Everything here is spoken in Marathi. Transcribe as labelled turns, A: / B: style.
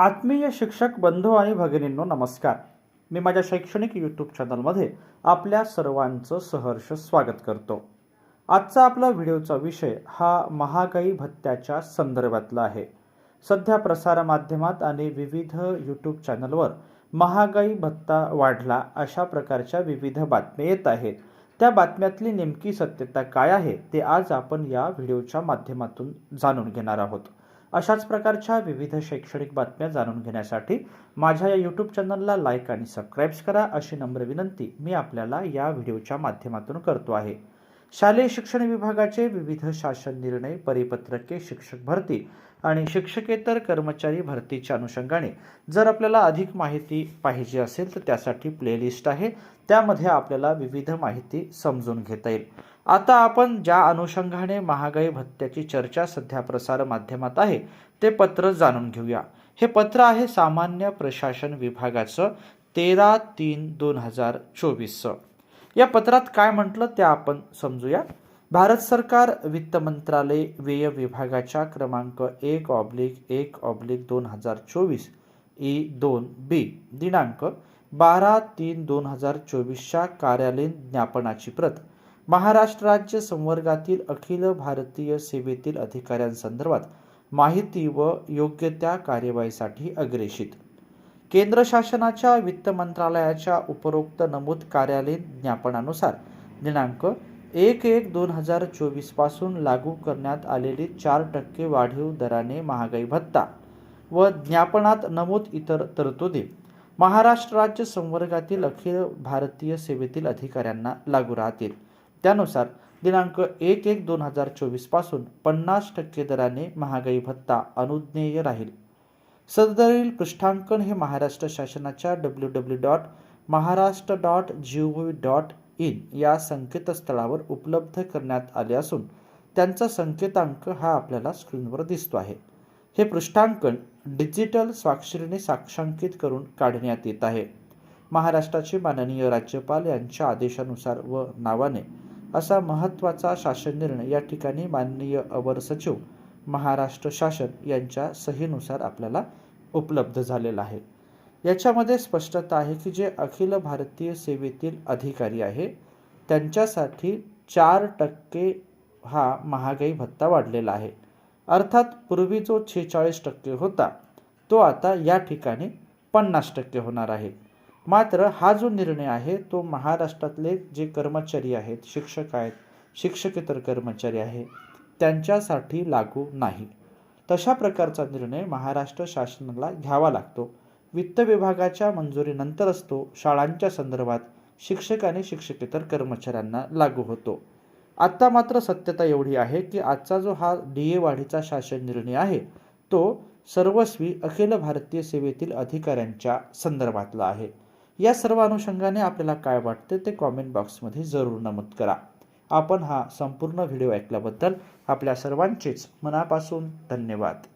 A: आत्मीय शिक्षक बंधू आणि भगिनींनो नमस्कार. मी माझ्या शैक्षणिक यूट्यूब चॅनलमध्ये आपल्या सर्वांचं सहर्ष स्वागत करतो. आजचा आपला व्हिडिओचा विषय हा महागाई भत्त्याच्या संदर्भातला आहे. सध्या प्रसारमाध्यमात आणि विविध यूट्यूब चॅनलवर महागाई भत्ता वाढला अशा प्रकारच्या विविध बातम्या येत आहेत. त्या बातम्यातली नेमकी सत्यता काय आहे ते आज आपण या व्हिडिओच्या माध्यमातून जाणून घेणार आहोत. अशाच प्रकारच्या विविध शैक्षणिक बातम्या जाणून घेण्यासाठी माझ्या या यूट्यूब चॅनलला लाईक आणि सबस्क्राईब्स करा अशी नम्र विनंती मी आपल्याला या व्हिडिओच्या माध्यमातून करतो आहे. शालेय शिक्षण विभागाचे विविध शासन निर्णय परिपत्रके शिक्षक भरती आणि शिक्षकेतर कर्मचारी भरतीच्या अनुषंगाने जर आपल्याला अधिक माहिती पाहिजे असेल तर त्यासाठी प्लेलिस्ट आहे. त्यामध्ये आपल्याला विविध माहिती समजून घेता येईल. आता आपण ज्या अनुषंगाने महागाई भत्त्याची चर्चा सध्या प्रसार माध्यमात आहे ते पत्र जाणून घेऊया. हे पत्र आहे सामान्य प्रशासन विभागाचं तेरा तीन दोन हजार चोवीसचं. या पत्रात काय म्हटलं ते आपण समजूया. भारत सरकार वित्त मंत्रालय व्यय विभागाच्या क्रमांक एक ऑब्लिक एक ऑब्लिक दोन हजार चोवीस ई दोन बी दिनांक बारा तीन दोन हजार चोवीसच्या कार्यालयीन ज्ञापनाची प्रत महाराष्ट्र राज्य संवर्गातील अखिल भारतीय सेवेतील अधिकाऱ्यांसंदर्भात माहिती व योग्य त्या कार्यवाहीसाठी अग्रेषित. केंद्र शासनाच्या वित्त मंत्रालयाच्या उपरोक्त नमूद कार्यालयीन ज्ञापनानुसार दिनांक एक एक दोन हजार चोवीसपासून लागू करण्यात आलेली चार टक्के वाढीव दराने महागाई भत्ता व ज्ञापनात नमूद इतर तरतुदी महाराष्ट्र राज्य संवर्गातील अखिल भारतीय सेवेतील अधिकाऱ्यांना लागू राहतील. त्यानुसार दिनांक एक एक दोन हजार चोवीसपासून पन्नास टक्के दराने महागाई भत्ता अनुज्ञेय राहील. सदरील पृष्ठांकन हे महाराष्ट्र शासनाच्या W W dot Maharashtra dot G O V dot in या संकेतस्थळावर उपलब्ध करण्यात आले असून त्यांचा संकेतांक हा आपल्याला स्क्रीनवर दिसतो आहे. हे पृष्ठांकन डिजिटल स्वाक्षरीने साक्षांकित करून काढण्यात येत आहे. महाराष्ट्राचे माननीय राज्यपाल यांच्या आदेशानुसार व नावाने असा महत्त्वाचा शासन निर्णय या ठिकाणी माननीय अवर सचिव महाराष्ट्र शासन यांच्या सहीनुसार आपल्याला उपलब्ध झालेला आहे. याच्यामध्ये स्पष्टता आहे की जे अखिल भारतीय सेवेतील अधिकारी आहे त्यांच्यासाठी चार टक्के हा महागाई भत्ता वाढलेला आहे. अर्थात पूर्वी जो छेचाळीस टक्के होता तो आता या ठिकाणी पन्नास टक्के होणार आहे. मात्र हा जो निर्णय आहे तो महाराष्ट्रातले जे कर्मचारी आहेत शिक्षक आहेत शिक्षकेतर कर्मचारी आहे त्यांच्यासाठी लागू नाही. तशा प्रकारचा निर्णय महाराष्ट्र शासनाला घ्यावा लागतो. वित्त विभागाच्या मंजुरीनंतर असतो. शाळांच्या संदर्भात शिक्षक आणि शिक्षकेतर कर्मचाऱ्यांना लागू होतो. आत्ता मात्र सत्यता एवढी आहे की आजचा जो हा डी ए वाढीचा शासन निर्णय आहे तो सर्वस्वी अखिल भारतीय सेवेतील अधिकाऱ्यांच्या संदर्भातला आहे. या सर्व अनुषंगाने आपल्याला काय वाटते ते कॉमेंट बॉक्समध्ये जरूर नमूद करा. आपण हा संपूर्ण व्हिडिओ ऐकल्याबद्दल आपल्या सर्वांचेच मनापासून धन्यवाद.